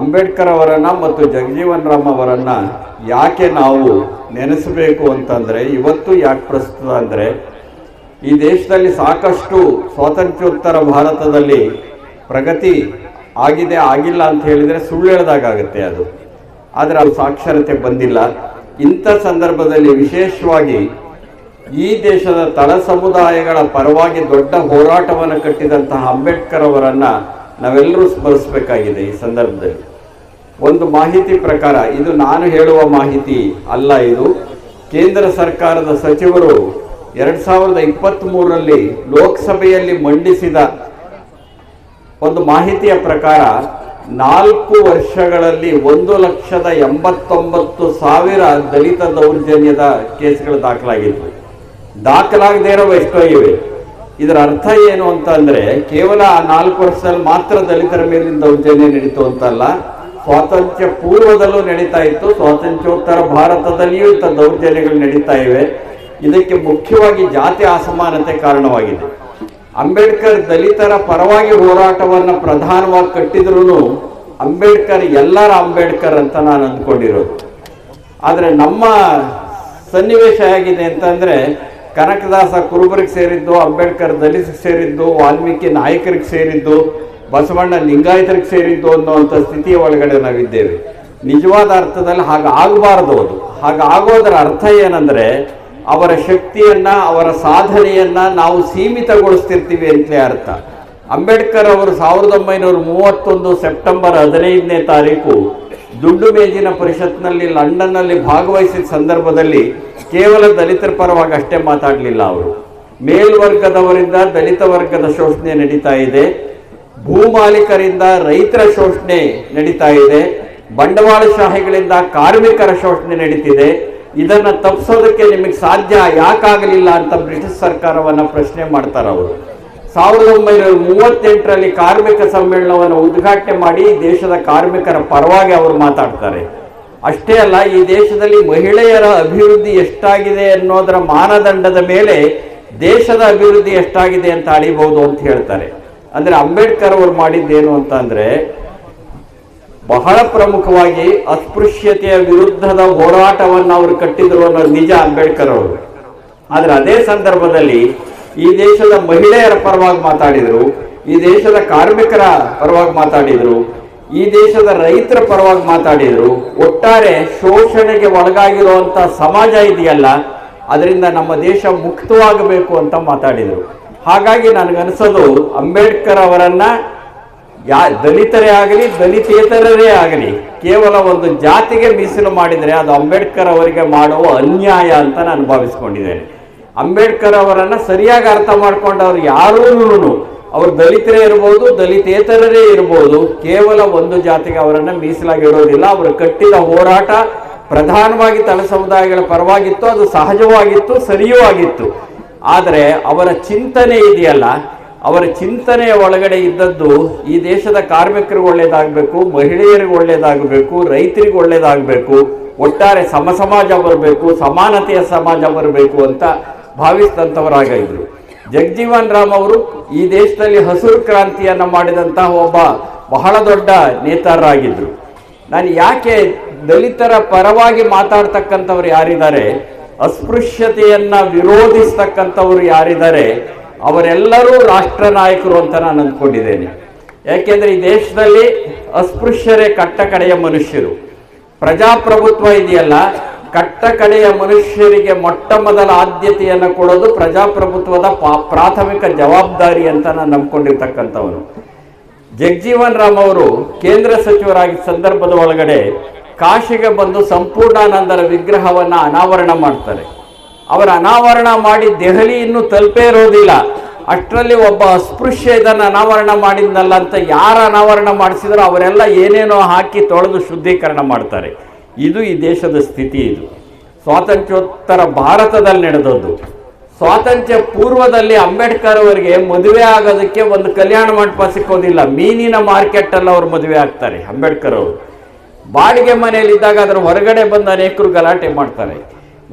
ಅಂಬೇಡ್ಕರ್ ಅವರನ್ನು ಮತ್ತು ಜಗಜೀವನ್ ರಾಮ್ ಅವರನ್ನು ಯಾಕೆ ನಾವು ನೆನೆಸಬೇಕು ಅಂತಂದರೆ, ಇವತ್ತು ಯಾಕೆ ಪ್ರಸ್ತುತ ಅಂದರೆ, ಈ ದೇಶದಲ್ಲಿ ಸಾಕಷ್ಟು ಸ್ವಾತಂತ್ರ್ಯೋತ್ತರ ಭಾರತದಲ್ಲಿ ಪ್ರಗತಿ ಆಗಿದೆ, ಆಗಿಲ್ಲ ಅಂತ ಹೇಳಿದರೆ ಸುಳ್ಳು ಹೇಳ್ದಾಗುತ್ತೆ ಅದು. ಆದರೆ ಅದು ಸಾಕ್ಷರತೆ ಬಂದಿಲ್ಲ. ಇಂಥ ಸಂದರ್ಭದಲ್ಲಿ ವಿಶೇಷವಾಗಿ ಈ ದೇಶದ ತಳ ಸಮುದಾಯಗಳ ಪರವಾಗಿ ದೊಡ್ಡ ಹೋರಾಟವನ್ನು ಕಟ್ಟಿದಂತಹ ಅಂಬೇಡ್ಕರ್ ಅವರನ್ನ ನಾವೆಲ್ಲರೂ ಸ್ಮರಿಸಬೇಕಾಗಿದೆ ಈ ಸಂದರ್ಭದಲ್ಲಿ. ಒಂದು ಮಾಹಿತಿ ಪ್ರಕಾರ, ಇದು ನಾನು ಹೇಳುವ ಮಾಹಿತಿ ಅಲ್ಲ ಇದು. ಕೇಂದ್ರ ಸರ್ಕಾರದ ಸಚಿವರು ಎರಡು ಸಾವಿರದ ಇಪ್ಪತ್ತ್ ಮೂರರಲ್ಲಿ ಲೋಕಸಭೆಯಲ್ಲಿ ಮಂಡಿಸಿದ ಒಂದು ಮಾಹಿತಿಯ ಪ್ರಕಾರ, ನಾಲ್ಕು ವರ್ಷಗಳಲ್ಲಿ ಒಂದು ಲಕ್ಷದ ಎಂಬತ್ತೊಂಬತ್ತು ಸಾವಿರ ದಲಿತ ದೌರ್ಜನ್ಯದ ಕೇಸ್ಗಳು ದಾಖಲಾಗಿದ್ವು. ದಾಖಲಾಗದೇ ಇರೋ ಎಷ್ಟೋ ಇವೆ. ಇದರ ಅರ್ಥ ಏನು ಅಂತ ಅಂದ್ರೆ ಕೇವಲ ಆ ನಾಲ್ಕು ವರ್ಷದಲ್ಲಿ ಮಾತ್ರ ದಲಿತರ ಮೇಲಿನ ದೌರ್ಜನ್ಯ ನಡೀತು ಅಂತಲ್ಲ, ಸ್ವಾತಂತ್ರ್ಯ ಪೂರ್ವದಲ್ಲೂ ನಡೀತಾ ಇತ್ತು. ಸ್ವಾತಂತ್ರ್ಯೋತ್ತರ ಭಾರತದಲ್ಲಿಯೂ ಇಂಥ ದೌರ್ಜನ್ಯಗಳು ನಡೀತಾ ಇವೆ. ಇದಕ್ಕೆ ಮುಖ್ಯವಾಗಿ ಜಾತಿ ಅಸಮಾನತೆ ಕಾರಣವಾಗಿದೆ. ಅಂಬೇಡ್ಕರ್ ದಲಿತರ ಪರವಾಗಿ ಹೋರಾಟವನ್ನು ಪ್ರಧಾನವಾಗಿ ಕಟ್ಟಿದ್ರು ಅಂಬೇಡ್ಕರ್ ಎಲ್ಲರ ಅಂಬೇಡ್ಕರ್ ಅಂತ ನಾನು ಅಂದ್ಕೊಂಡಿರೋದು. ಆದರೆ ನಮ್ಮ ಸನ್ನಿವೇಶ ಹೇಗಿದೆ ಅಂತಂದ್ರೆ ಕನಕದಾಸ ಕುರುಬರಿಗೆ ಸೇರಿದ್ದು, ಅಂಬೇಡ್ಕರ್ ದಲಿತರಿಗೆ ಸೇರಿದ್ದು, ವಾಲ್ಮೀಕಿ ನಾಯಕರಿಗೆ ಸೇರಿದ್ದು, ಬಸವಣ್ಣ ಲಿಂಗಾಯತರಿಗೆ ಸೇರಿದ್ದು ಅನ್ನುವಂಥ ಸ್ಥಿತಿಯ ಒಳಗಡೆ ನಾವಿದ್ದೇವೆ. ನಿಜವಾದ ಅರ್ಥದಲ್ಲಿ ಹಾಗಾಗಬಾರದು ಅದು. ಹಾಗಾಗೋದರ ಅರ್ಥ ಏನಂದರೆ, ಅವರ ಶಕ್ತಿಯನ್ನು, ಅವರ ಸಾಧನೆಯನ್ನು ನಾವು ಸೀಮಿತಗೊಳಿಸ್ತಿರ್ತೀವಿ ಅಂತಲೇ ಅರ್ಥ. ಅಂಬೇಡ್ಕರ್ ಅವರು ಸಾವಿರದ ಒಂಬೈನೂರ ಮೂವತ್ತೊಂದು ಸೆಪ್ಟೆಂಬರ್ ಹದಿನೈದನೇ ತಾರೀಕು ದುಡ್ಡು ಮೇಜಿನ ಪರಿಷತ್ನಲ್ಲಿ, ಲಂಡನ್ನಲ್ಲಿ ಭಾಗವಹಿಸಿದ ಸಂದರ್ಭದಲ್ಲಿ ಕೇವಲ ದಲಿತರ ಪರವಾಗಿ ಅಷ್ಟೇ ಮಾತಾಡಲಿಲ್ಲ ಅವರು. ಮೇಲ್ವರ್ಗದವರಿಂದ ದಲಿತ ವರ್ಗದ ಶೋಷಣೆ ನಡೀತಾ ಇದೆ. ಭೂಮಾಲೀಕರಿಂದ ರೈತರ ಶೋಷಣೆ ನಡೀತಾ ಇದೆ. ಬಂಡವಾಳಶಾಹಿಗಳಿಂದ ಕಾರ್ಮಿಕರ ಶೋಷಣೆ ನಡೀತಿದೆ. ಇದನ್ನು ತಪ್ಪಿಸೋದಕ್ಕೆ ನಿಮಗೆ ಸಾಧ್ಯ ಯಾಕಾಗಲಿಲ್ಲ ಅಂತ ಬ್ರಿಟಿಷ್ ಸರ್ಕಾರವನ್ನು ಪ್ರಶ್ನೆ ಮಾಡ್ತಾರೆ ಅವರು ಸಾವಿರದ ಒಂಬೈನೂರ ಮೂವತ್ತೆಂಟರಲ್ಲಿ ಕಾರ್ಮಿಕ ಸಮ್ಮೇಳನವನ್ನು ಉದ್ಘಾಟನೆ ಮಾಡಿ ದೇಶದ ಕಾರ್ಮಿಕರ ಪರವಾಗಿ ಅವರು ಮಾತಾಡ್ತಾರೆ. ಅಷ್ಟೇ ಅಲ್ಲ, ಈ ದೇಶದಲ್ಲಿ ಮಹಿಳೆಯರ ಅಭಿವೃದ್ಧಿ ಎಷ್ಟಾಗಿದೆ ಅನ್ನೋದರ ಮಾನದಂಡದ ಮೇಲೆ ದೇಶದ ಅಭಿವೃದ್ಧಿ ಎಷ್ಟಾಗಿದೆ ಅಂತ ಅಳಿಬಹುದು ಅಂತ ಹೇಳ್ತಾರೆ. ಅಂದರೆ ಅಂಬೇಡ್ಕರ್ ಅವರು ಮಾಡಿದ್ದೇನು ಅಂತ ಅಂದ್ರೆ ಬಹಳ ಪ್ರಮುಖವಾಗಿ ಅಸ್ಪೃಶ್ಯತೆಯ ವಿರುದ್ಧದ ಹೋರಾಟವನ್ನು ಅವರು ಕಟ್ಟಿದ್ರು ಅನ್ನೋದು ನಿಜ ಅಂಬೇಡ್ಕರ್ ಅವರು. ಆದರೆ ಅದೇ ಸಂದರ್ಭದಲ್ಲಿ ಈ ದೇಶದ ಮಹಿಳೆಯರ ಪರವಾಗಿ ಮಾತಾಡಿದರು, ಈ ದೇಶದ ಕಾರ್ಮಿಕರ ಪರವಾಗಿ ಮಾತಾಡಿದರು, ಈ ದೇಶದ ರೈತರ ಪರವಾಗಿ ಮಾತಾಡಿದರು, ಒಟ್ಟಾರೆ ಶೋಷಣೆಗೆ ಒಳಗಾಗಿರುವಂಥ ಸಮಾಜ ಇದೆಯಲ್ಲ, ಅದರಿಂದ ನಮ್ಮ ದೇಶ ಮುಕ್ತವಾಗಬೇಕು ಅಂತ ಮಾತಾಡಿದರು. ಹಾಗಾಗಿ ನನಗನ್ಸೋದು, ಅಂಬೇಡ್ಕರ್ ಅವರನ್ನ ಯಾ, ದಲಿತರೇ ಆಗಲಿ, ದಲಿತೇತರರೇ ಆಗಲಿ, ಕೇವಲ ಒಂದು ಜಾತಿಗೆ ಮೀಸಲು ಮಾಡಿದರೆ ಅದು ಅಂಬೇಡ್ಕರ್ ಅವರಿಗೆ ಮಾಡುವ ಅನ್ಯಾಯ ಅಂತ ನಾನು ಭಾವಿಸ್ಕೊಂಡಿದ್ದೇನೆ. ಅಂಬೇಡ್ಕರ್ ಅವರನ್ನು ಸರಿಯಾಗಿ ಅರ್ಥ ಮಾಡ್ಕೊಂಡವ್ರು ಯಾರೂ ಅವರು ದಲಿತರೇ ಇರ್ಬೋದು, ದಲಿತೇತರರೇ ಇರ್ಬೋದು, ಕೇವಲ ಒಂದು ಜಾತಿಗೆ ಅವರನ್ನು ಮೀಸಲಾಗಿ ಇಡೋದಿಲ್ಲ. ಅವರು ಕಟ್ಟಿದ ಹೋರಾಟ ಪ್ರಧಾನವಾಗಿ ತಳ ಸಮುದಾಯಗಳ ಪರವಾಗಿತ್ತು, ಅದು ಸಹಜವಾಗಿತ್ತು, ಸರಿಯೂ ಆಗಿತ್ತು. ಆದರೆ ಅವರ ಚಿಂತನೆ ಇದೆಯಲ್ಲ, ಅವರ ಚಿಂತನೆಯ ಒಳಗಡೆ ಇದ್ದದ್ದು ಈ ದೇಶದ ಕಾರ್ಮಿಕರಿಗೆ ಒಳ್ಳೇದಾಗಬೇಕು, ಮಹಿಳೆಯರಿಗೆ ಒಳ್ಳೇದಾಗಬೇಕು, ರೈತರಿಗೆ ಒಳ್ಳೇದಾಗಬೇಕು, ಒಟ್ಟಾರೆ ಸಮ ಸಮಾಜ ಬರಬೇಕು, ಸಮಾನತೆಯ ಸಮಾಜ ಬರಬೇಕು ಅಂತ ಭಾವಿಸಿದಂಥವರಾಗಿದ್ರು ಜಗಜೀವನ್ ರಾಮ್ ಅವರು ಈ ದೇಶದಲ್ಲಿ ಹಸಿರು ಕ್ರಾಂತಿಯನ್ನು ಮಾಡಿದಂತಹ ಒಬ್ಬ ಬಹಳ ದೊಡ್ಡ ನೇತಾರರಾಗಿದ್ದರು. ನಾನು ಯಾಕೆ ದಲಿತರ ಪರವಾಗಿ ಮಾತಾಡ್ತಕ್ಕಂಥವ್ರು ಯಾರಿದ್ದಾರೆ, ಅಸ್ಪೃಶ್ಯತೆಯನ್ನು ವಿರೋಧಿಸ್ತಕ್ಕಂಥವ್ರು ಯಾರಿದ್ದಾರೆ, ಅವರೆಲ್ಲರೂ ರಾಷ್ಟ್ರ ನಾಯಕರು ಅಂತ ನಾನು ಅಂದ್ಕೊಂಡಿದ್ದೇನೆ. ಯಾಕೆಂದರೆ ಈ ದೇಶದಲ್ಲಿ ಅಸ್ಪೃಶ್ಯರೇ ಕಟ್ಟ ಕಡೆಯ ಮನುಷ್ಯರು. ಪ್ರಜಾಪ್ರಭುತ್ವ ಇದೆಯಲ್ಲ ಕಟ್ಟ ಕಡೆಯ ಮನುಷ್ಯರಿಗೆ ಮೊಟ್ಟ ಮೊದಲ ಆದ್ಯತೆಯನ್ನು ಕೊಡೋದು ಪ್ರಜಾಪ್ರಭುತ್ವದ ಪಾ- ಪ್ರಾಥಮಿಕ ಜವಾಬ್ದಾರಿ ಅಂತ ನಾನು ನಂಬ್ಕೊಂಡಿರ್ತಕ್ಕಂಥವನು. ಜಗಜೀವನ್ ರಾಮ್ ಅವರು ಕೇಂದ್ರ ಸಚಿವರಾಗಿದ್ದ ಸಂದರ್ಭದ ಒಳಗಡೆ ಕಾಶಿಗೆ ಬಂದು ಸಂಪೂರ್ಣಾನಂದರ ವಿಗ್ರಹವನ್ನು ಅನಾವರಣ ಮಾಡ್ತಾರೆ. ಅವರ ಅನಾವರಣ ಮಾಡಿ ದೆಹಲಿ ಇನ್ನೂ ತಲುಪೇ ಇರೋದಿಲ್ಲ. ಅಷ್ಟರಲ್ಲಿ ಒಬ್ಬ ಅಸ್ಪೃಶ್ಯ ಇದನ್ನು ಅನಾವರಣ ಮಾಡಿದ್ನಲ್ಲ ಅಂತ ಯಾರು ಅನಾವರಣ ಮಾಡಿಸಿದ್ರು ಅವರೆಲ್ಲ ಏನೇನೋ ಹಾಕಿ ತೊಳೆದು ಶುದ್ಧೀಕರಣ ಮಾಡ್ತಾರೆ. ಇದು ಈ ದೇಶದ ಸ್ಥಿತಿ ಇದು. ಸ್ವಾತಂತ್ರ್ಯೋತ್ತರ ಭಾರತದಲ್ಲಿ ನಡೆದದ್ದು. ಸ್ವಾತಂತ್ರ್ಯ ಪೂರ್ವದಲ್ಲಿ ಅಂಬೇಡ್ಕರ್ ಅವರಿಗೆ ಮದುವೆ ಆಗೋದಕ್ಕೆ ಒಂದು ಕಲ್ಯಾಣ ಮಂಟಪ ಸಿಕ್ಕೋದಿಲ್ಲ. ಮೀನಿನ ಮಾರ್ಕೆಟ್ ಅಲ್ಲಿ ಅವ್ರು ಮದುವೆ ಆಗ್ತಾರೆ, ಅಂಬೇಡ್ಕರ್ ಅವರು. ಬಾಡಿಗೆ ಮನೆಯಲ್ಲಿದ್ದಾಗ ಅದರ ಹೊರಗಡೆ ಬಂದು ಅನೇಕರು ಗಲಾಟೆ ಮಾಡ್ತಾರೆ.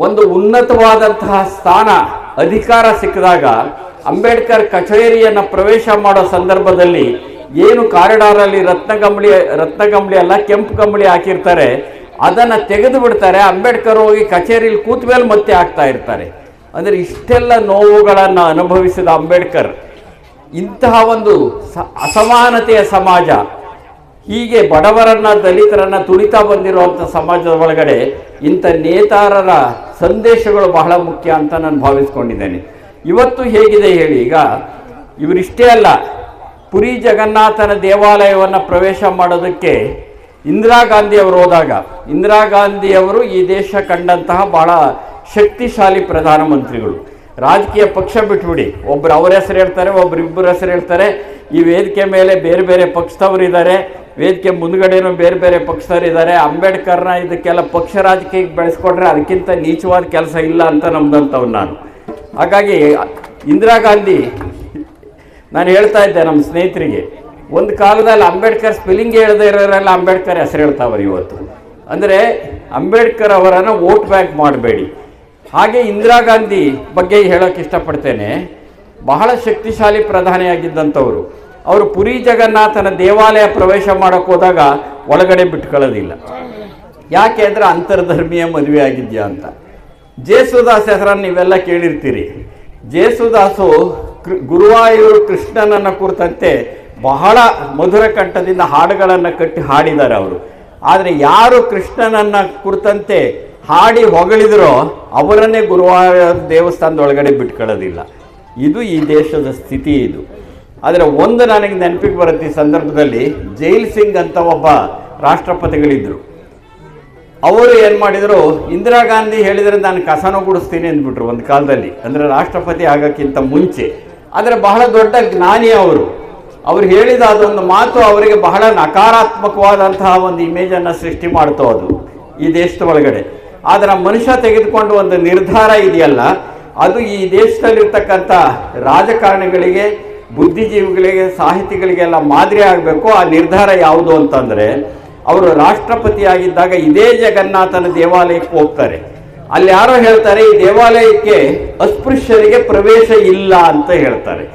ಒಂದು ಉನ್ನತವಾದಂತಹ ಸ್ಥಾನ, ಅಧಿಕಾರ ಸಿಕ್ಕಿದಾಗ ಅಂಬೇಡ್ಕರ್ ಕಚೇರಿಯನ್ನು ಪ್ರವೇಶ ಮಾಡೋ ಸಂದರ್ಭದಲ್ಲಿ ಏನು ಕಾರಿಡಾರಲ್ಲಿ ರತ್ನಗಂಬಳಿ ರತ್ನಗಂಬಳಿ ಅಲ್ಲ, ಕೆಂಪು ಕಂಬಳಿ ಹಾಕಿರ್ತಾರೆ. ಅದನ್ನು ತೆಗೆದು ಬಿಡ್ತಾರೆ ಅಂಬೇಡ್ಕರ್ ಹೋಗಿ ಕಚೇರಿಯಲ್ಲಿ ಕೂತ ಮೇಲೆ ಮತ್ತೆ ಆಗ್ತಾ ಇರ್ತಾರೆ. ಅಂದರೆ ಇಷ್ಟೆಲ್ಲ ನೋವುಗಳನ್ನು ಅನುಭವಿಸಿದ ಅಂಬೇಡ್ಕರ್ ಇಂತಹ ಒಂದು ಅಸಮಾನತೆಯ ಸಮಾಜ, ಹೀಗೆ ಬಡವರನ್ನ ದಲಿತರನ್ನ ತುಳಿತಾ ಬಂದಿರುವಂಥ ಸಮಾಜದ ಒಳಗಡೆ ಇಂಥ ನೇತಾರರ ಸಂದೇಶಗಳು ಬಹಳ ಮುಖ್ಯ ಅಂತ ನಾನು ಭಾವಿಸ್ಕೊಂಡಿದ್ದೇನೆ. ಇವತ್ತು ಹೇಗಿದೆ ಹೇಳಿ, ಈಗ ಇವರಿಷ್ಟೇ ಅಲ್ಲ, ಪುರಿ ಜಗನ್ನಾಥನ ದೇವಾಲಯವನ್ನು ಪ್ರವೇಶ ಮಾಡೋದಕ್ಕೆ ಇಂದಿರಾ ಗಾಂಧಿ ಅವರು ಹೋದಾಗ, ಇಂದಿರಾ ಗಾಂಧಿ ಅವರು ಈ ದೇಶ ಕಂಡಂತಹ ಬಹಳ ಶಕ್ತಿಶಾಲಿ ಪ್ರಧಾನಮಂತ್ರಿಗಳು. ರಾಜಕೀಯ ಪಕ್ಷ ಬಿಟ್ಬಿಡಿ ಒಬ್ಬರು ಅವ್ರ ಹೆಸರು ಹೇಳ್ತಾರೆ, ಒಬ್ರು ಇಬ್ಬರ ಹೆಸರು ಹೇಳ್ತಾರೆ. ಈ ವೇದಿಕೆ ಮೇಲೆ ಬೇರೆ ಬೇರೆ ಪಕ್ಷದವರು ಇದ್ದಾರೆ. ವೇದಿಕೆ ಮುಂದ್ಗಡೆನೂ ಬೇರೆ ಬೇರೆ ಪಕ್ಷದವರು ಇದ್ದಾರೆ. ಅಂಬೇಡ್ಕರ್ನ ಇದಕ್ಕೆಲ್ಲ ಪಕ್ಷ ರಾಜಕೀಯಕ್ಕೆ ಬೆಳೆಸ್ಕೊಂಡ್ರೆ ಅದಕ್ಕಿಂತ ನೀಚವಾದ ಕೆಲಸ ಇಲ್ಲ ಅಂತ ನಮ್ದಂಥವ್ನು ನಾನು. ಹಾಗಾಗಿ ಇಂದಿರಾ ಗಾಂಧಿ, ನಾನು ಹೇಳ್ತಾ ಇದ್ದೆ ನಮ್ಮ ಸ್ನೇಹಿತರಿಗೆ ಒಂದು ಕಾಲದಲ್ಲಿ ಅಂಬೇಡ್ಕರ್ ಸ್ಪೆಲ್ಲಿಂಗ್ ಹೇಳದೇ ಇರೋರೆಲ್ಲ ಅಂಬೇಡ್ಕರ್ ಹೆಸರು ಹೇಳ್ತಾವ್ರಿ ಇವತ್ತು. ಅಂದರೆ ಅಂಬೇಡ್ಕರ್ ಅವರನ್ನು ವೋಟ್ ಬ್ಯಾಂಕ್ ಮಾಡಬೇಡಿ. ಹಾಗೆ ಇಂದಿರಾ ಗಾಂಧಿ ಬಗ್ಗೆ ಹೇಳೋಕೆ ಇಷ್ಟಪಡ್ತೇನೆ. ಬಹಳ ಶಕ್ತಿಶಾಲಿ ಪ್ರಧಾನಿಯಾಗಿದ್ದಂಥವರು ಅವರು ಪುರಿ ಜಗನ್ನಾಥನ ದೇವಾಲಯ ಪ್ರವೇಶ ಮಾಡೋಕೆ ಹೋದಾಗ ಒಳಗಡೆ ಬಿಟ್ಕೊಳ್ಳೋದಿಲ್ಲ. ಯಾಕೆ ಅಂದರೆ ಅಂತರ್ಧರ್ಮೀಯ ಮದುವೆ ಆಗಿದೆಯಾ ಅಂತ. ಜೇಸುದಾಸ್ ಹೆಸರನ್ನು ನೀವೆಲ್ಲ ಕೇಳಿರ್ತೀರಿ. ಜೇಸುದಾಸು ಕೃ- ಗುರುವಾಯೂರು ಕೃಷ್ಣನನ್ನು ಕುರಿತಂತೆ ಬಹಳ ಮಧುರ ಕಂಠದಿಂದ ಹಾಡುಗಳನ್ನು ಕಟ್ಟಿ ಹಾಡಿದ್ದಾರೆ ಅವರು. ಆದರೆ ಯಾರು ಕೃಷ್ಣನನ್ನ ಕುರಿತಂತೆ ಹಾಡಿ ಹೊಗಳಿದ್ರೋ ಅವರನ್ನೇ ಗುರುವಾರ ದೇವಸ್ಥಾನದ ಒಳಗಡೆ ಬಿಟ್ಕೊಳ್ಳೋದಿಲ್ಲ. ಇದು ಈ ದೇಶದ ಸ್ಥಿತಿ ಇದು. ಆದರೆ ಒಂದು ನನಗೆ ನೆನಪಿಗೆ ಬರುತ್ತೆ ಈ ಸಂದರ್ಭದಲ್ಲಿ ಜೈಲ್ ಸಿಂಗ್ ಅಂತ ಒಬ್ಬ ರಾಷ್ಟ್ರಪತಿಗಳಿದ್ದರು ಅವರು ಏನು ಮಾಡಿದರು, ಇಂದಿರಾ ಗಾಂಧಿ ಹೇಳಿದರೆ ನಾನು ಕಸನ ಗುಡಿಸ್ತೀನಿ ಅಂದ್ಬಿಟ್ರು ಒಂದು ಕಾಲದಲ್ಲಿ. ಅಂದರೆ ರಾಷ್ಟ್ರಪತಿ ಆಗೋಕ್ಕಿಂತ ಮುಂಚೆ. ಆದರೆ ಬಹಳ ದೊಡ್ಡ ಜ್ಞಾನಿ ಅವರು. ಅವ್ರು ಹೇಳಿದ ಅದೊಂದು ಮಾತು ಅವರಿಗೆ ಬಹಳ ನಕಾರಾತ್ಮಕವಾದಂತಹ ಒಂದು ಇಮೇಜನ್ನು ಸೃಷ್ಟಿ ಮಾಡ್ತು ಅದು, ಈ ದೇಶದ ಒಳಗಡೆ ಆದರೆ ಮನುಷ್ಯ ತೆಗೆದುಕೊಂಡು ಒಂದು ನಿರ್ಧಾರ ಇದೆಯಲ್ಲ, ಅದು ಈ ದೇಶದಲ್ಲಿರ್ತಕ್ಕಂಥ ರಾಜಕಾರಣಿಗಳಿಗೆ, ಬುದ್ಧಿಜೀವಿಗಳಿಗೆ, ಸಾಹಿತಿಗಳಿಗೆಲ್ಲ ಮಾದರಿ ಆಗಬೇಕು, ಆ ನಿರ್ಧಾರ ಯಾವುದು ಅಂತಂದರೆ, ಅವರು ರಾಷ್ಟ್ರಪತಿಯಾಗಿದ್ದಾಗ ಇದೇ ಜಗನ್ನಾಥನ ದೇವಾಲಯಕ್ಕೆ ಹೋಗ್ತಾರೆ. ಅಲ್ಲಿ ಯಾರೋ ಹೇಳ್ತಾರೆ, ಈ ದೇವಾಲಯಕ್ಕೆ ಅಸ್ಪೃಶ್ಯರಿಗೆ ಪ್ರವೇಶ ಇಲ್ಲ ಅಂತ ಹೇಳ್ತಾರೆ.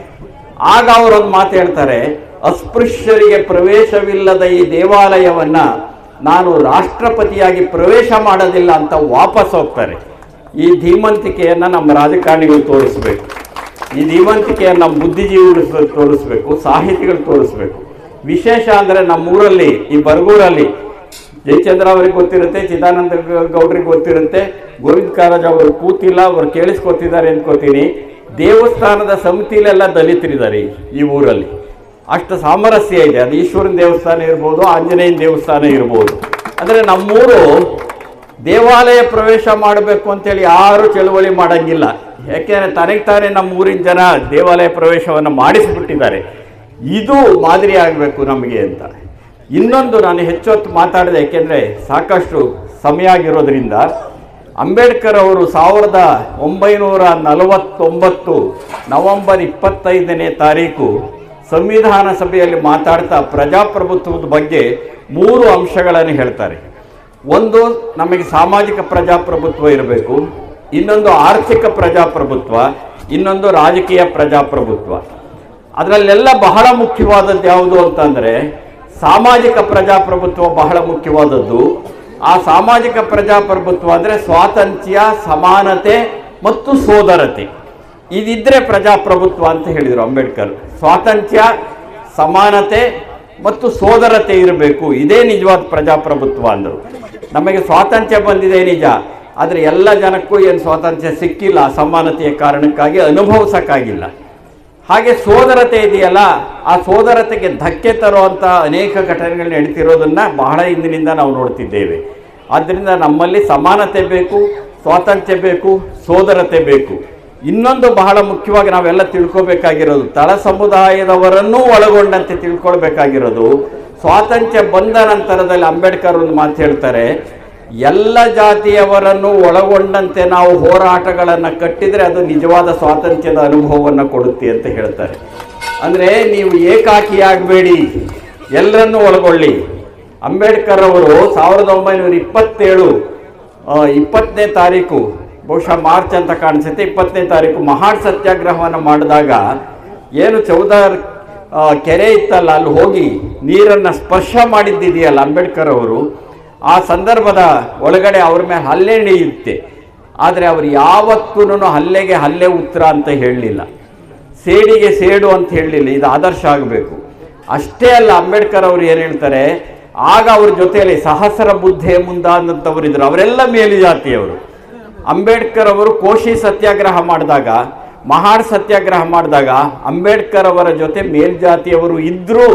ಆಗ ಅವರೊಂದು ಮಾತು ಹೇಳ್ತಾರೆ, ಅಸ್ಪೃಶ್ಯರಿಗೆ ಪ್ರವೇಶವಿಲ್ಲದ ಈ ದೇವಾಲಯವನ್ನ ನಾನು ರಾಷ್ಟ್ರಪತಿಯಾಗಿ ಪ್ರವೇಶ ಮಾಡೋದಿಲ್ಲ ಅಂತ ವಾಪಸ್ ಹೋಗ್ತಾರೆ. ಈ ಧೀಮಂತಿಕೆಯನ್ನು ನಮ್ಮ ರಾಜಕಾರಣಿಗಳು ತೋರಿಸ್ಬೇಕು. ಈ ಧೀಮಂತಿಕೆಯನ್ನು ನಮ್ಮ ಬುದ್ಧಿಜೀವಿಗಳು ತೋರಿಸ್ಬೇಕು, ಸಾಹಿತಿಗಳು ತೋರಿಸ್ಬೇಕು. ವಿಶೇಷ ಅಂದರೆ ನಮ್ಮೂರಲ್ಲಿ, ಈ ಬರಗೂರಲ್ಲಿ ಜಯಚಂದ್ರ ಅವ್ರಿಗೆ ಗೊತ್ತಿರುತ್ತೆ, ಚಿದಾನಂದ ಗೌಡ್ರಿಗೆ ಗೊತ್ತಿರುತ್ತೆ, ಗೋವಿಂದ ಕಾರಜ್ ಅವರು ಕೂತಿಲ್ಲ, ಅವರು ಕೇಳಿಸ್ಕೊತಿದ್ದಾರೆ ಅಂದ್ಕೋತೀನಿ. ದೇವಸ್ಥಾನದ ಸಮಿತಿಲೆಲ್ಲ ದಲಿತರಿದ್ದಾರೆ ಈ- ಊರಲ್ಲಿ. ಅಷ್ಟು ಸಾಮರಸ್ಯ ಇದೆ. ಅದು ಈಶ್ವರನ ದೇವಸ್ಥಾನ ಇರ್ಬೋದು, ಆಂಜನೇಯನ ದೇವಸ್ಥಾನ ಇರ್ಬೋದು. ಅಂದರೆ ನಮ್ಮೂರು ದೇವಾಲಯ ಪ್ರವೇಶ ಮಾಡಬೇಕು ಅಂತೇಳಿ ಯಾರೂ ಚಳುವಳಿ ಮಾಡೋಂಗಿಲ್ಲ. ಯಾಕೆಂದರೆ ತನಗೆ ತಾನೇ ನಮ್ಮ ಊರಿನ ಜನ ದೇವಾಲಯ ಪ್ರವೇಶವನ್ನು ಮಾಡಿಸಿಬಿಟ್ಟಿದ್ದಾರೆ. ಇದು ಮಾದರಿ ಆಗಬೇಕು ನಮಗೆ ಅಂತ. ಇನ್ನೊಂದು ನಾನು ಹೆಚ್ಚು ಹೊತ್ತು ಮಾತಾಡಿದೆ, ಯಾಕೆಂದರೆ ಸಾಕಷ್ಟು ಸಮಯ ಆಗಿರೋದ್ರಿಂದ ಅಂಬೇಡ್ಕರ್ ಅವರು ಸಾವಿರದ ಒಂಬೈನೂರ ನಲವತ್ತೊಂಬತ್ತು ನವೆಂಬರ್ ಇಪ್ಪತ್ತೈದನೇ ತಾರೀಕು ಸಂವಿಧಾನ ಸಭೆಯಲ್ಲಿ ಮಾತಾಡ್ತಾ ಪ್ರಜಾಪ್ರಭುತ್ವದ ಬಗ್ಗೆ ಮೂರು ಅಂಶಗಳನ್ನು ಹೇಳ್ತಾರೆ. ಒಂದು, ನಮಗೆ ಸಾಮಾಜಿಕ ಪ್ರಜಾಪ್ರಭುತ್ವ ಇರಬೇಕು. ಇನ್ನೊಂದು ಆರ್ಥಿಕ ಪ್ರಜಾಪ್ರಭುತ್ವ. ಇನ್ನೊಂದು ರಾಜಕೀಯ ಪ್ರಜಾಪ್ರಭುತ್ವ. ಅದರಲ್ಲೆಲ್ಲ ಬಹಳ ಮುಖ್ಯವಾದದ್ದು ಯಾವುದು ಅಂತಂದರೆ, ಸಾಮಾಜಿಕ ಪ್ರಜಾಪ್ರಭುತ್ವ ಬಹಳ ಮುಖ್ಯವಾದದ್ದು. ಆ ಸಾಮಾಜಿಕ ಪ್ರಜಾಪ್ರಭುತ್ವ ಅಂದರೆ ಸ್ವಾತಂತ್ರ್ಯ, ಸಮಾನತೆ ಮತ್ತು ಸೋದರತೆ. ಇದಿದ್ರೆ ಪ್ರಜಾಪ್ರಭುತ್ವ ಅಂತ ಹೇಳಿದರು ಅಂಬೇಡ್ಕರ್. ಸ್ವಾತಂತ್ರ್ಯ, ಸಮಾನತೆ ಮತ್ತು ಸೋದರತೆ ಇರಬೇಕು. ಇದೇ ನಿಜವಾದ ಪ್ರಜಾಪ್ರಭುತ್ವ ಅಂದರು. ನಮಗೆ ಸ್ವಾತಂತ್ರ್ಯ ಬಂದಿದೆ ನಿಜ. ಆದರೆ ಎಲ್ಲ ಜನಕ್ಕೂ ಏನು ಸ್ವಾತಂತ್ರ್ಯ ಸಿಕ್ಕಿಲ್ಲ. ಸಮಾನತೆಯ ಕಾರಣಕ್ಕಾಗಿ ಅನುಭವಿಸೋಕ್ಕಾಗಿಲ್ಲ ಹಾಗೆ ಸೋದರತೆ ಇದೆಯಲ್ಲ, ಆ ಸೋದರತೆಗೆ ಧಕ್ಕೆ ತರುವಂಥ ಅನೇಕ ಘಟನೆಗಳು ನಡೀತಿರೋದನ್ನ ಬಹಳ ಹಿಂದಿನಿಂದ ನಾವು ನೋಡ್ತಿದ್ದೇವೆ. ಆದ್ದರಿಂದ ನಮ್ಮಲ್ಲಿ ಸಮಾನತೆ ಬೇಕು, ಸ್ವಾತಂತ್ರ್ಯ ಬೇಕು, ಸೋದರತೆ ಬೇಕು. ಇನ್ನೊಂದು ಬಹಳ ಮುಖ್ಯವಾಗಿ ನಾವೆಲ್ಲ ತಿಳ್ಕೊಬೇಕಾಗಿರೋದು, ತಳ ಸಮುದಾಯದವರನ್ನೂ ಒಳಗೊಂಡಂತೆ ತಿಳ್ಕೊಳ್ಬೇಕಾಗಿರೋದು, ಸ್ವಾತಂತ್ರ್ಯ ಬಂದ ನಂತರದಲ್ಲಿ ಅಂಬೇಡ್ಕರ್ ಒಂದು ಮಾತು ಹೇಳ್ತಾರೆ ಎಲ್ಲ ಜಾತಿಯವರನ್ನು ಒಳಗೊಂಡಂತೆ ನಾವು ಹೋರಾಟಗಳನ್ನು ಕಟ್ಟಿದರೆ ಅದು ನಿಜವಾದ ಸ್ವಾತಂತ್ರ್ಯದ ಅನುಭವವನ್ನು ಕೊಡುತ್ತೆ ಅಂತ ಹೇಳ್ತಾರೆ. ಅಂದರೆ ನೀವು ಏಕಾಕಿಯಾಗಬೇಡಿ ಎಲ್ಲರನ್ನೂ ಒಳಗೊಳ್ಳಿ. ಅಂಬೇಡ್ಕರ್ ಅವರು ಸಾವಿರದ ಒಂಬೈನೂರ ಇಪ್ಪತ್ತೇಳು ಇಪ್ಪತ್ತನೇ ತಾರೀಕು, ಬಹುಶಃ ಮಾರ್ಚ್ ಅಂತ ಕಾಣಿಸುತ್ತೆ, ಇಪ್ಪತ್ತನೇ ತಾರೀಕು ಮಹಾನ್ ಸತ್ಯಾಗ್ರಹವನ್ನು ಮಾಡಿದಾಗ ಏನು ಚೌದಾರ್ ಕೆರೆ ಇತ್ತಲ್ಲ, ಅಲ್ಲಿ ಹೋಗಿ ನೀರನ್ನು ಸ್ಪರ್ಶ ಮಾಡಿದ್ದಿದೆಯಲ್ಲ ಅಂಬೇಡ್ಕರ್ ಅವರು ಆ ಸಂದರ್ಭದ ಒಳಗಡೆ ಅವ್ರ ಮೇಲೆ ಹಲ್ಲೆ ನಡೆಯುತ್ತೆ. ಆದರೆ ಅವರು ಯಾವತ್ತೂ ಹಲ್ಲೆಗೆ ಹಲ್ಲೆ ಉತ್ತರ ಅಂತ ಹೇಳಲಿಲ್ಲ. ಸೇಡಿಗೆ ಸೇಡು ಅಂತ ಹೇಳಲಿಲ್ಲ. ಇದು ಆದರ್ಶ ಆಗಬೇಕು. ಅಷ್ಟೇ ಅಲ್ಲ, ಅಂಬೇಡ್ಕರ್ ಅವರು ಏನು ಹೇಳ್ತಾರೆ? ಆಗ ಅವ್ರ ಜೊತೆಯಲ್ಲಿ ಸಹಸ್ರ ಬುದ್ಧೆ ಇದ್ರು. ಅವರೆಲ್ಲ ಮೇಲುಜಾತಿಯವರು. ಅಂಬೇಡ್ಕರ್ ಅವರು ಕೋಶಿ ಸತ್ಯಾಗ್ರಹ ಮಾಡಿದಾಗ ಮಹಾಡ್ ಸತ್ಯಾಗ್ರಹ ಮಾಡಿದಾಗ ಅಂಬೇಡ್ಕರ್ ಅವರ ಜೊತೆ ಮೇಲ್ಜಾತಿಯವರು ಇದ್ರು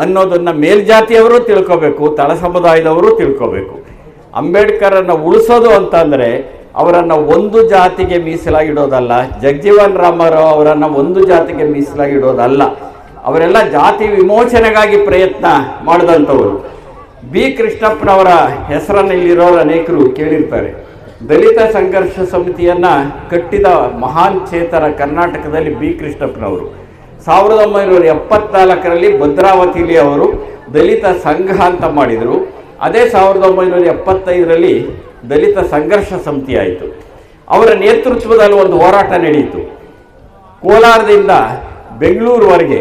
ಅನ್ನೋದನ್ನ ಮೇಲ್ಜಾತಿಯವರು ತಿಳ್ಕೋಬೇಕು, ತಳ ಸಮುದಾಯದವರು ತಿಳ್ಕೋಬೇಕು. ಅಂಬೇಡ್ಕರನ್ನು ಉಳಿಸೋದು ಅಂತಂದರೆ ಅವರನ್ನು ಒಂದು ಜಾತಿಗೆ ಮೀಸಲಾಗಿಡೋದಲ್ಲ, ಜಗಜೀವನ್ ರಾಮರಾವ್ ಅವರನ್ನು ಒಂದು ಜಾತಿಗೆ ಮೀಸಲಾಗಿಡೋದಲ್ಲ. ಅವರೆಲ್ಲ ಜಾತಿ ವಿಮೋಚನೆಗಾಗಿ ಪ್ರಯತ್ನ ಮಾಡಿದಂಥವರು. ಬಿ. ಕೃಷ್ಣಪ್ಪನವರ ಹೆಸರನ್ನು ಇಲ್ಲಿರೋರು ಅನೇಕರು ಕೇಳಿರ್ತಾರೆ. ದಲಿತ ಸಂಘರ್ಷ ಸಮಿತಿಯನ್ನ ಕಟ್ಟಿದ ಮಹಾನ್ ಚೇತರ ಕರ್ನಾಟಕದಲ್ಲಿ ಬಿ. ಕೃಷ್ಣಪ್ಪನವರು. ಸಾವಿರದ ಒಂಬೈನೂರ ಎಪ್ಪತ್ನಾಲ್ಕರಲ್ಲಿ ಭದ್ರಾವತಿಲಿ ಅವರು ದಲಿತ ಸಂಘ ಅಂತ ಮಾಡಿದರು. ಅದೇ ಸಾವಿರದ ಒಂಬೈನೂರ ಎಪ್ಪತ್ತೈದರಲ್ಲಿ ದಲಿತ ಸಂಘರ್ಷ ಸಮಿತಿ ಆಯಿತು ಅವರ ನೇತೃತ್ವದಲ್ಲಿ ಒಂದು ಹೋರಾಟ ನಡೆಯಿತು. ಕೋಲಾರದಿಂದ ಬೆಂಗಳೂರುವರೆಗೆ.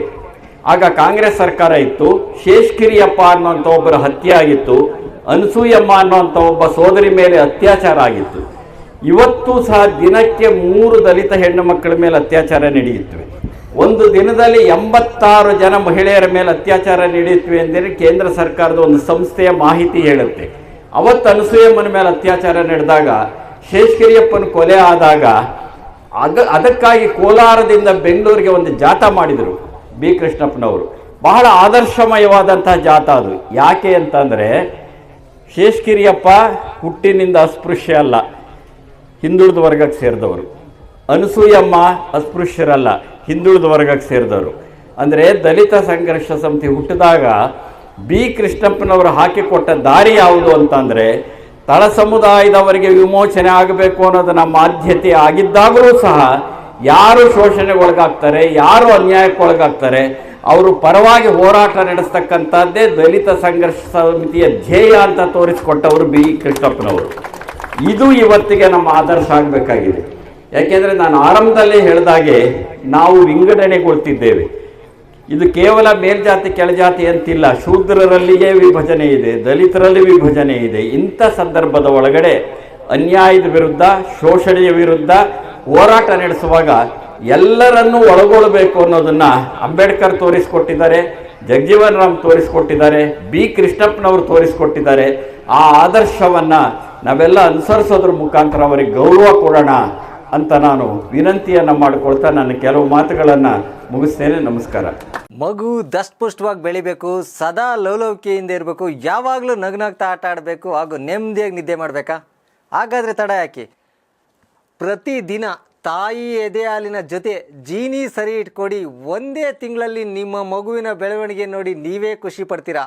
ಆಗ ಕಾಂಗ್ರೆಸ್ ಸರ್ಕಾರ ಇತ್ತು. ಶೇಷ್ಕಿರಿಯಪ್ಪ ಅನ್ನುವಂಥ ಒಬ್ಬರ ಹತ್ಯೆ ಆಗಿತ್ತು. ಅನಸೂಯಮ್ಮ ಅನ್ನುವಂಥ ಒಬ್ಬ ಸೋದರಿ ಮೇಲೆ ಅತ್ಯಾಚಾರ ಆಗಿತ್ತು. ಇವತ್ತು ಸಹ ದಿನಕ್ಕೆ ಮೂರು ದಲಿತ ಹೆಣ್ಣು ಮಕ್ಕಳ ಮೇಲೆ ಅತ್ಯಾಚಾರ ನಡೆಯುತ್ತವೆ. ಒಂದು ದಿನದಲ್ಲಿ ಎಂಬತ್ತಾರು ಜನ ಮಹಿಳೆಯರ ಮೇಲೆ ಅತ್ಯಾಚಾರ ನಡೆಯುತ್ತವೆ ಅಂದರೆ ಕೇಂದ್ರ ಸರ್ಕಾರದ ಒಂದು ಸಂಸ್ಥೆಯ ಮಾಹಿತಿ ಹೇಳುತ್ತೆ. ಅವತ್ತು ಅನಸೂಯಮ್ಮನ ಮೇಲೆ ಅತ್ಯಾಚಾರ ನಡೆದಾಗ, ಶೇಷ್ಕಿರಿಯಪ್ಪನ ಕೊಲೆ ಆದಾಗ, ಅದ, ಅದಕ್ಕಾಗಿ ಕೋಲಾರದಿಂದ ಬೆಂಗಳೂರಿಗೆ ಒಂದು ಜಾಥಾ ಮಾಡಿದರು ಬಿ ಕೃಷ್ಣಪ್ಪನವರು. ಬಹಳ ಆದರ್ಶಮಯವಾದಂತಹ ಜಾಥ ಅದು. ಯಾಕೆ ಅಂತಂದರೆ, ಶೇಷ್ಕಿರಿಯಪ್ಪ ಹುಟ್ಟಿನಿಂದ ಅಸ್ಪೃಶ್ಯ ಅಲ್ಲ. ಹಿಂದುಳಿದ ವರ್ಗಕ್ಕೆ ಸೇರಿದವರು. ಅನಸೂಯಮ್ಮ ಅಸ್ಪೃಶ್ಯರಲ್ಲ. ಹಿಂದುಳಿದ ವರ್ಗಕ್ಕೆ ಸೇರಿದವರು. ಅಂದರೆ ದಲಿತ ಸಂಘರ್ಷ ಸಮಿತಿ ಹುಟ್ಟಿದಾಗ ಬಿ ಕೃಷ್ಣಪ್ಪನವರು ಹಾಕಿಕೊಟ್ಟ ದಾರಿ ಯಾವುದು ಅಂತಂದರೆ ತಳ ಸಮುದಾಯದವರಿಗೆ ವಿಮೋಚನೆ ಆಗಬೇಕು ಅನ್ನೋದು ನಮ್ಮ ಆದ್ಯತೆ ಆಗಿದ್ದಾಗಲೂ ಸಹ ಯಾರು ಶೋಷಣೆಗೊಳಗಾಗ್ತಾರೆ, ಯಾರು ಅನ್ಯಾಯಕ್ಕೊಳಗಾಗ್ತಾರೆ, ಅವರು ಪರವಾಗಿ ಹೋರಾಟ ನಡೆಸ್ತಕ್ಕಂಥದ್ದೇ ದಲಿತ ಸಂಘರ್ಷ ಸಮಿತಿಯ ಧ್ಯೇಯ ಅಂತ ತೋರಿಸಿಕೊಟ್ಟವರು ಬಿ ಕೃಷ್ಣಪ್ಪನವರು. ಇದು ಇವತ್ತಿಗೆ ನಮ್ಮ ಆದರ್ಶ ಆಗಬೇಕಾಗಿದೆ. ಯಾಕೆಂದರೆ ನಾನು ಆರಂಭದಲ್ಲೇ ಹೇಳಿದಾಗೆ ನಾವು ವಿಂಗಡಣೆಗೊಳ್ತಿದ್ದೇವೆ ಇದು ಕೇವಲ ಮೇಲ್ಜಾತಿ, ಕೆಳಜಾತಿ ಅಂತಿಲ್ಲ. ಶೂದ್ರರಲ್ಲಿಯೇ ವಿಭಜನೆ ಇದೆ, ದಲಿತರಲ್ಲಿ ವಿಭಜನೆ ಇದೆ. ಇಂಥ ಸಂದರ್ಭದ ಒಳಗಡೆ ಅನ್ಯಾಯದ ವಿರುದ್ಧ, ಶೋಷಣೆಯ ವಿರುದ್ಧ ಹೋರಾಟ ನಡೆಸುವಾಗ ಎಲ್ಲರನ್ನೂ ಒಳಗೊಳ್ಳಬೇಕು ಅನ್ನೋದನ್ನ ಅಂಬೇಡ್ಕರ್ ತೋರಿಸಿಕೊಟ್ಟಿದ್ದಾರೆ, ಜಗಜೀವನ್ ರಾಮ್ ತೋರಿಸಿಕೊಟ್ಟಿದ್ದಾರೆ, ಬಿ. ಕೃಷ್ಣಪ್ಪನವರು ತೋರಿಸಿಕೊಟ್ಟಿದ್ದಾರೆ. ಆ ಆದರ್ಶವನ್ನ ನಾವೆಲ್ಲ ಅನುಸರಿಸೋದ್ರ ಮುಖಾಂತರ ಅವರಿಗೆ ಗೌರವ ಕೊಡೋಣ ಅಂತ ನಾನು ವಿನಂತಿಯನ್ನು ಮಾಡಿಕೊಳ್ತಾ ನನ್ನ ಕೆಲವು ಮಾತುಗಳನ್ನು ಮುಗಿಸ್ತೇನೆ. ನಮಸ್ಕಾರ. ಮಗು ದಷ್ಟಪುಷ್ಟವಾಗಿ ಬೆಳಿಬೇಕು, ಸದಾ ಲವಲವಿಕೆಯಿಂದ ಇರಬೇಕು, ಯಾವಾಗಲೂ ನಗ್ನಾಗ್ತಾ ಆಟ ಆಡಬೇಕು ಹಾಗೂ ನೆಮ್ಮದಿಯಾಗಿ ನಿದ್ದೆ ಮಾಡಬೇಕಾ? ಹಾಗಾದರೆ ತಡ ಯಾಕೆ? ಪ್ರತಿದಿನ ತಾಯಿ ಎದೆ ಹಾಲಿನ ಜೊತೆ ಜೀನಿ ಸರಿ ಇಟ್ಕೊಡಿ, ಒಂದೇ ತಿಂಗಳಲ್ಲಿ ನಿಮ್ಮ ಮಗುವಿನ ಬೆಳವಣಿಗೆ ನೋಡಿ ನೀವೇ ಖುಷಿ ಪಡ್ತೀರಾ?